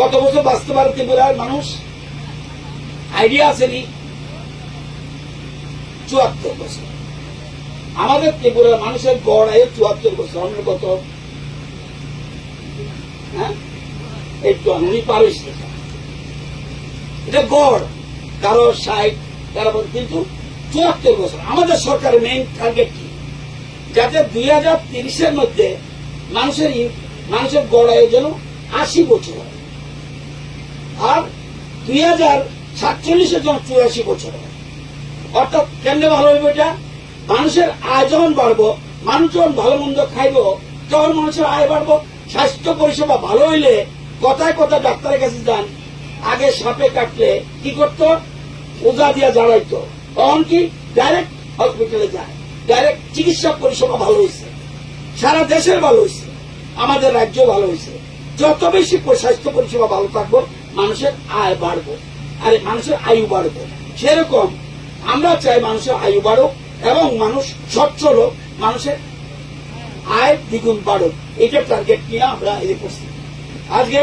কত বছর বাঁচতে পারে ত্রিপুরার মানুষ আইডিয়া আসেনি। চুয়াত্তর বছর। আমাদের ত্রিপুরার মানুষের গড় আয়ু চুয়াত্তর বছর আমরা কত? হ্যাঁ? এটা গড়, কারও ষাট, কারও কিন্তু চুয়াত্তর বছর। আমাদের সরকারের মেইন টার্গেট কি? যাতে দুই হাজার তিরিশের মধ্যে মানুষের মানুষের গড় আয়ু যেন আশি বছর হয়। আর দুই হাজার সাতচল্লিশে জন্য চুরাশি বছর অর্থাৎ কেমনে ভালো হইব এটা? মানুষের আয় যখন বাড়বো, মানুষ যখন ভালো মন্দ খাইব, তখন মানুষের আয় বাড়বো, স্বাস্থ্য পরিষেবা ভালো হইলে কথায় কথা ডাক্তারের কাছে যান, আগে সাপে কাটলে কি করতো? ওজা দিয়া জ্বালাইতো। তখন কি? ডাইরেক্ট হসপিটালে যায়। ডাইরেক্ট চিকিৎসা পরিষেবা ভালো হয়েছে সারা দেশের ভালো হয়েছে আমাদের রাজ্য ভালো হয়েছে যত বেশি স্বাস্থ্য পরিষেবা ভালো থাকব মানুষের আয় বাড়বো, আর মানুষের আয়ু বাড়বো। সেরকম আমরা চাই মানুষের আয়ু বাড়ুক এবং মানুষ সচ্ছল হোক, মানুষের আয় দ্বিগুণ বাড়ুক। এটা টার্গেট নিয়ে আমরা এই করছি আজকে